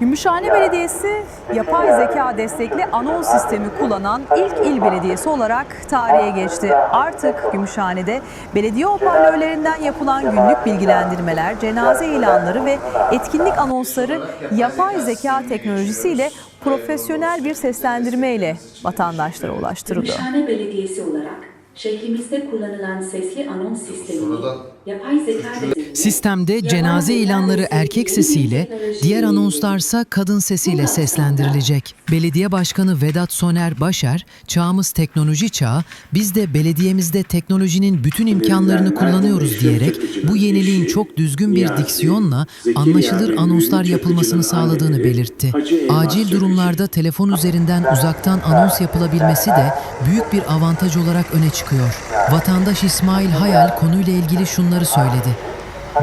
Gümüşhane Belediyesi yapay zeka destekli anons sistemi kullanan ilk il belediyesi olarak tarihe geçti. Artık Gümüşhane'de belediye hoparlörlerinden yapılan günlük bilgilendirmeler, cenaze ilanları ve etkinlik anonsları yapay zeka teknolojisiyle profesyonel bir seslendirme ile vatandaşlara ulaştırılıyor. Gümüşhane Belediyesi olarak şehrimizde kullanılan sesli anons sistemini yapay zeka destekli Sistemde cenaze ilanları erkek sesiyle, diğer anonslarsa kadın sesiyle seslendirilecek. Belediye Başkanı Vedat Soner Başer, çağımız teknoloji çağı, biz de belediyemizde teknolojinin bütün imkanlarını kullanıyoruz diyerek bu yeniliğin çok düzgün bir diksiyonla anlaşılır anonslar yapılmasını sağladığını belirtti. Acil durumlarda telefon üzerinden uzaktan anons yapılabilmesi de büyük bir avantaj olarak öne çıkıyor. Vatandaş İsmail Hayal konuyla ilgili şunları söyledi.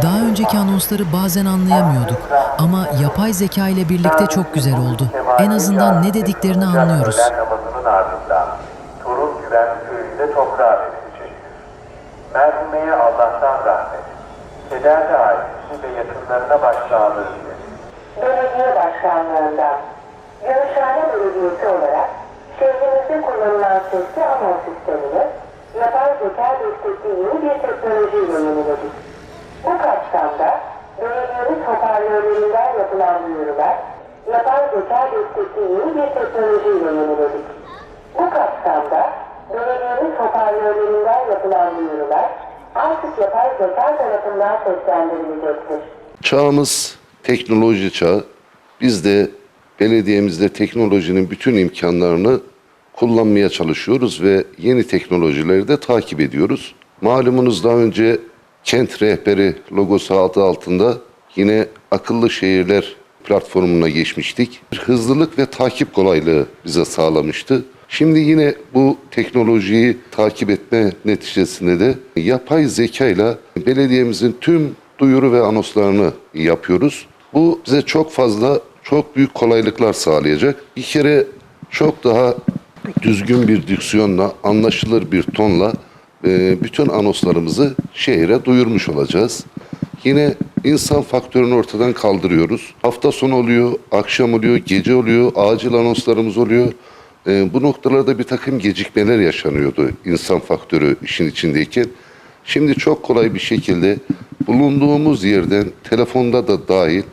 Daha önceki anonsları bazen anlayamıyorduk ama yapay zeka ile birlikte çok güzel oldu. En azından ne dediklerini anlıyoruz. Turun Güven köyünde toprağa verilecektir. Merhumeye Allah'tan rahmet, kederli ailesi ve yakınlarına başsağlığı dileriz. Belediye Başkanlığından Gümüşhane Belediyesi olarak şehrimizde kullanılan sesli anons sistemini yapay zeka destekli yeni bir teknolojiyle yeniledik. Bu kapsamda belediyemiz hoparlörlerinden yapılan duyurular yapay zeka destekli yeni bir teknolojiyle yeniledik. Bu kapsamda belediyemiz hoparlörlerinden yapılan duyurular artık yapay zeka tarafından seslendirilecektir. Çağımız teknoloji çağı. Biz de belediyemizde teknolojinin bütün imkanlarını kullanmaya çalışıyoruz ve yeni teknolojileri de takip ediyoruz. Malumunuz daha önce kent rehberi logosu adı altında yine akıllı şehirler platformuna geçmiştik. Hızlılık ve takip kolaylığı bize sağlamıştı. Şimdi yine bu teknolojiyi takip etme neticesinde de yapay zeka ile belediyemizin tüm duyuru ve anonslarını yapıyoruz. Bu bize çok fazla, çok büyük kolaylıklar sağlayacak. Bir kere çok daha düzgün bir diksiyonla, anlaşılır bir tonla e, bütün anonslarımızı şehre duyurmuş olacağız. Yine insan faktörünü ortadan kaldırıyoruz. Hafta sonu oluyor, akşam oluyor, gece oluyor, acil anonslarımız oluyor. E, bu noktalarda bir takım gecikmeler yaşanıyordu insan faktörü işin içindeyken. Şimdi çok kolay bir şekilde bulunduğumuz yerden telefonda da dahil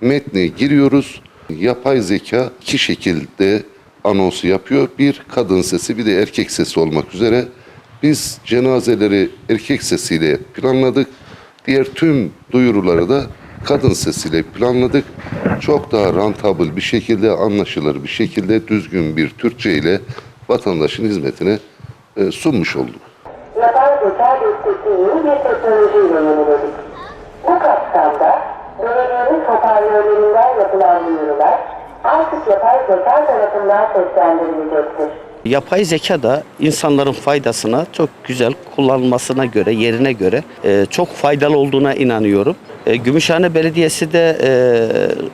metne giriyoruz. Yapay zeka iki şekilde anonsu yapıyor. Bir kadın sesi bir de erkek sesi olmak üzere. Biz cenazeleri erkek sesiyle planladık. Diğer tüm duyuruları da kadın sesiyle planladık. Çok daha rentable bir şekilde, anlaşılır bir şekilde, düzgün bir Türkçe ile vatandaşın hizmetine e, sunmuş olduk. yapay zeka destekli yeni bir teknolojiyle yeniledik. Bu kapsamda belediyemiz hoparlörlerinden yapılan duyurular artık yapay zeka tarafından seslendirilecektir. Yapay zeka da insanların faydasına çok güzel kullanılmasına göre, yerine göre e, çok faydalı olduğuna inanıyorum. E, Gümüşhane Belediyesi de e,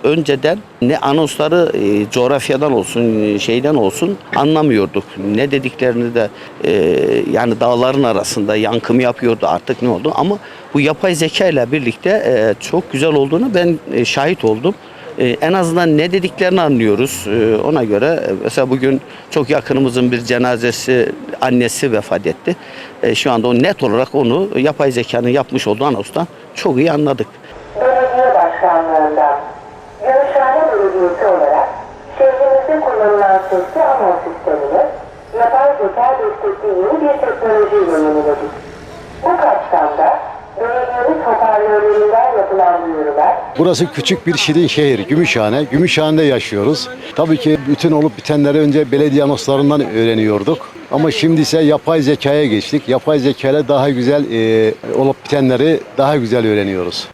önceden ne anonsları e, coğrafyadan olsun, şeyden olsun anlamıyorduk. Ne dediklerini de e, yani dağların arasında yankım yapıyordu artık ne oldu. Ama bu yapay zeka ile birlikte e, çok güzel olduğunu ben e, şahit oldum. Ee, en azından ne dediklerini anlıyoruz. Ee, ona göre e, mesela bugün çok yakınımızın bir cenazesi annesi vefat etti. Ee, şu anda o net olarak onu yapay zekanın yapmış olduğu anonstan çok iyi anladık. Belediye Başkanlığından Gümüşhane Belediyesi olarak şehrimizde kullanılan sesli anons sistemini yapay zeka destekli yeni bir teknolojiyle yeniledik. Bu kapsamda belediyemiz hoparlörlerinden yapılan Burası küçük bir şirin şehir, Gümüşhane. Gümüşhane'de yaşıyoruz. Tabii ki bütün olup bitenleri önce belediye anonslarından öğreniyorduk. Ama şimdi ise yapay zekaya geçtik. Yapay zeka ile daha güzel e, olup bitenleri daha güzel öğreniyoruz.